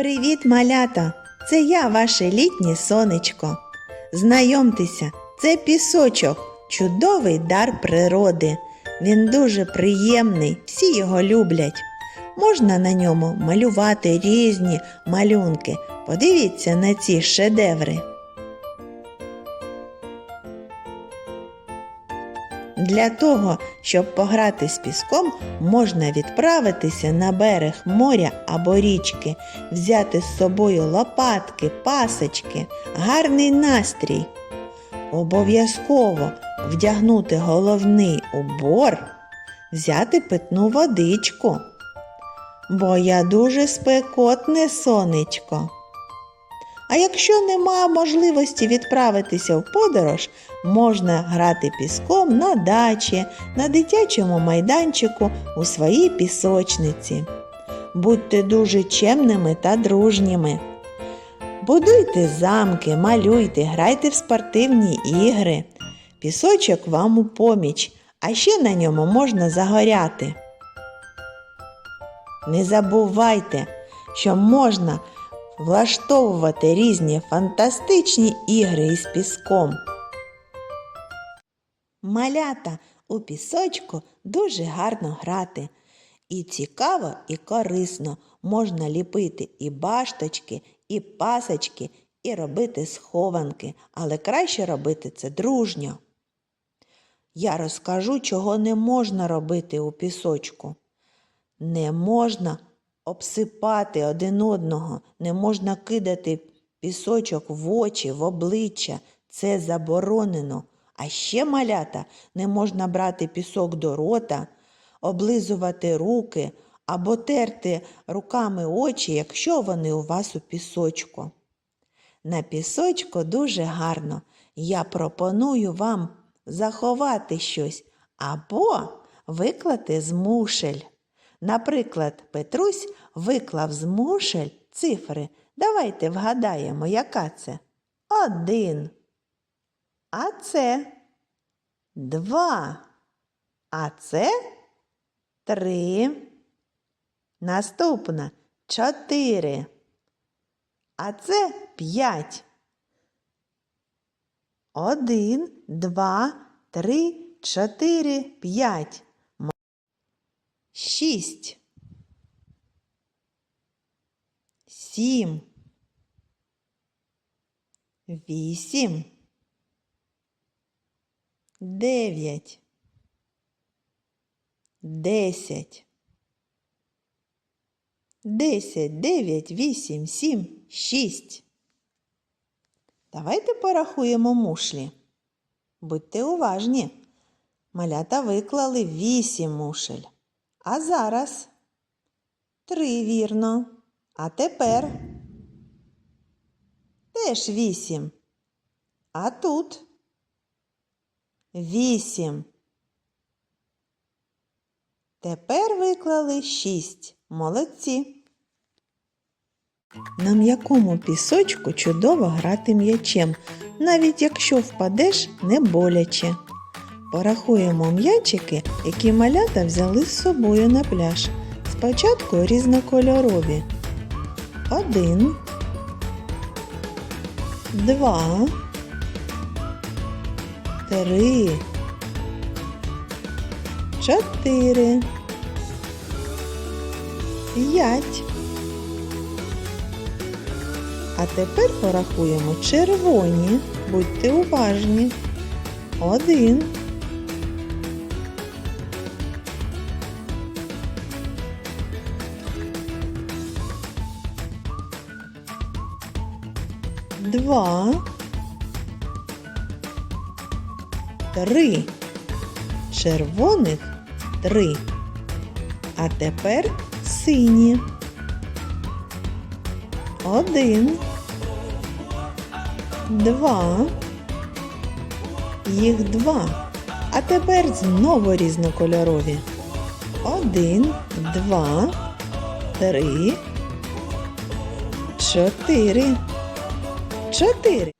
Привіт, малята! Це я, ваше літнє сонечко. Знайомтеся, це пісочок, чудовий дар природи. Він дуже приємний, всі його люблять. Можна на ньому малювати різні малюнки. Подивіться на ці шедеври. Для того, щоб пограти з піском, можна відправитися на берег моря або річки, взяти з собою лопатки, пасочки, гарний настрій. Обов'язково вдягнути головний убор, взяти питну водичку. Бо я дуже спекотне сонечко. А якщо нема можливості відправитися в подорож, можна грати піском на дачі, на дитячому майданчику у своїй пісочниці. Будьте дуже чемними та дружніми. Будуйте замки, малюйте, грайте в спортивні ігри. Пісочок вам у поміч, а ще на ньому можна загоряти. Не забувайте, що можна влаштовувати різні фантастичні ігри із піском. Малята у пісочку дуже гарно грати. І цікаво, і корисно можна ліпити і башточки, і пасочки, і робити схованки, але краще робити це дружньо. Я розкажу, чого не можна робити у пісочку. Не можна обсипати один одного, не можна кидати пісочок в очі, в обличчя. Це заборонено. А ще малята не можна брати пісок до рота, облизувати руки або терти руками очі, якщо вони у вас у пісочку. На пісочку дуже гарно. Я пропоную вам заховати щось або виклати з мушель. Наприклад, Петрусь виклав з мушель цифри. Давайте вгадаємо, яка це? Один. А це два. А це три. Наступна чотири. А це п'ять. Один, два, три, чотири, п'ять. Шість. Сім. Вісім. Дев'ять. Десять. Десять, дев'ять, вісім, сім, шість. Давайте порахуємо мушлі. Будьте уважні. Малята виклали вісім мушель. А зараз три вірно. А тепер теж вісім. А тут вісім. Тепер виклали шість. Молодці. На м'якому пісочку чудово грати м'ячем, навіть якщо впадеш не боляче. Порахуємо м'ячики, які малята взяли з собою на пляж. Спочатку різнокольорові. Один, два, три, чотири, п'ять. А тепер порахуємо червоні. Будьте уважні. Один. Три. Червоних три. А тепер сині. Один. Два. Їх два. А тепер знову різнокольорові. Один, два, три, чотири. Чотири.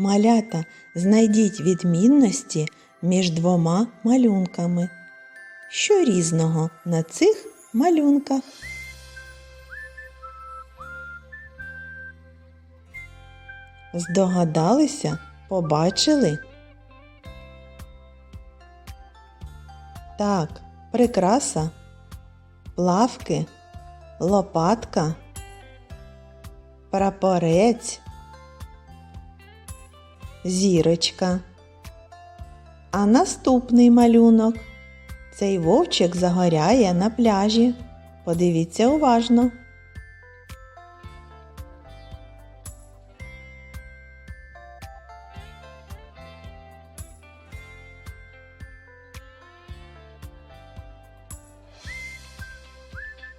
Малята, знайдіть відмінності між двома малюнками. Що різного на цих малюнках? Здогадалися? Побачили? Так, прикраса, плавки, лопатка, прапорець, зірочка. А наступний малюнок. Цей вовчик загоряє на пляжі. Подивіться уважно.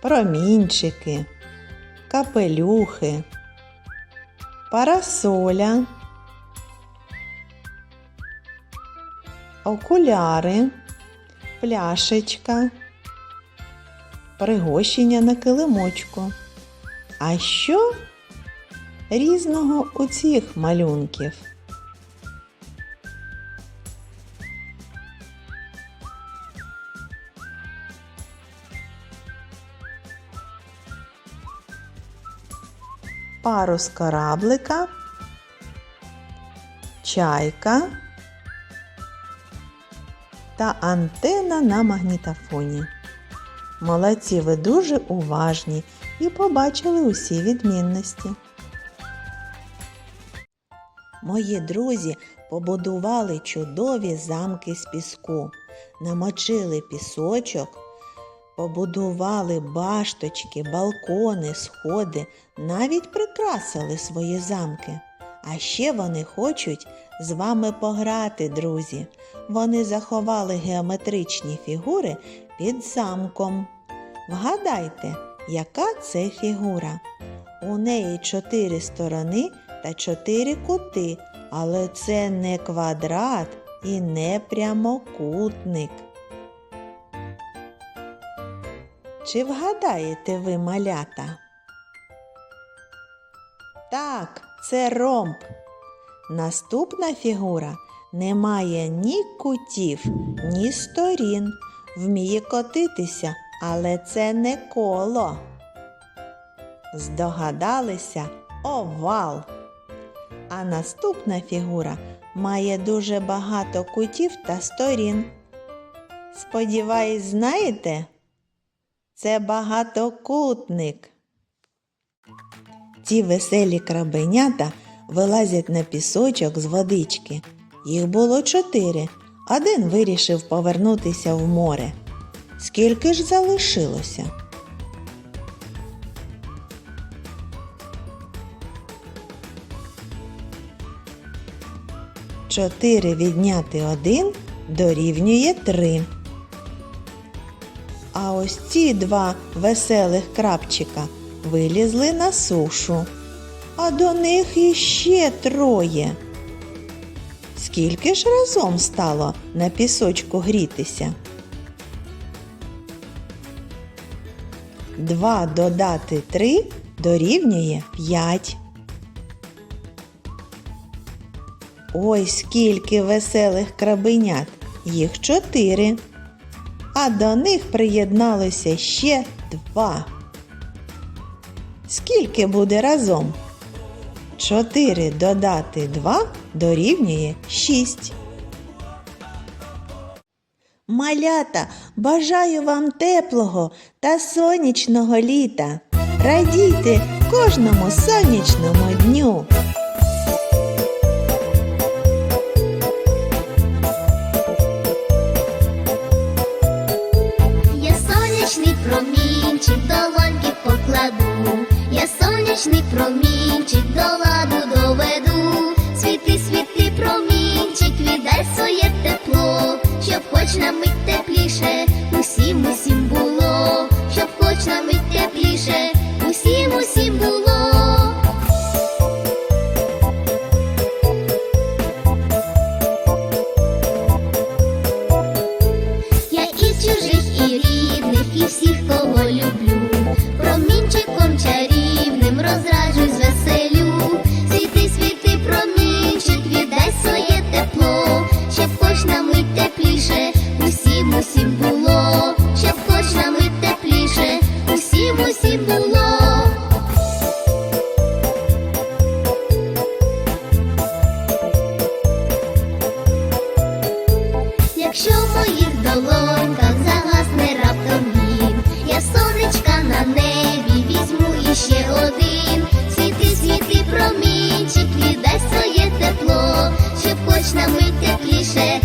Промінчики, капелюхи, парасоля, окуляри, пляшечка, пригощення на килимочку. А що різного у цих малюнків? Парус кораблика, чайка та антена на магнітофоні. Молодці, ви дуже уважні і побачили усі відмінності. Мої друзі побудували чудові замки з піску, намочили пісочок, побудували башточки, балкони, сходи, навіть прикрасили свої замки. А ще вони хочуть з вами пограти, друзі. Вони заховали геометричні фігури під замком. Вгадайте, яка це фігура? У неї чотири сторони та чотири кути, але це не квадрат і не прямокутник. Чи вгадаєте ви малята? Так, це ромб. Наступна фігура не має ні кутів, ні сторін. Вміє котитися, але це не коло. Здогадалися овал. А наступна фігура має дуже багато кутів та сторін. Сподіваюсь, знаєте? Це багатокутник. Ці веселі крабенята вилазять на пісочок з водички. Їх було чотири. Один вирішив повернутися в море. Скільки ж залишилося? Чотири відняти один дорівнює три. А ось ці два веселих крапчика вилізли на сушу, а до них іще троє. Скільки ж разом стало на пісочку грітися? Два додати три дорівнює п'ять. Ой, скільки веселих крабенят, їх чотири. А до них приєдналося ще два. Скільки буде разом? Чотири додати два дорівнює шість. Малята, бажаю вам теплого та сонячного літа. Радійте кожному сонячному дню. Я сонячний промінчик до ланки покладу, я сонячний промінчик хоч на мить тепліше, усім, усім було, щоб хоч на мить тепліше, ще один, світи, світи, промінчик, віддай своє тепло, щоб хоч нам мить тепліше.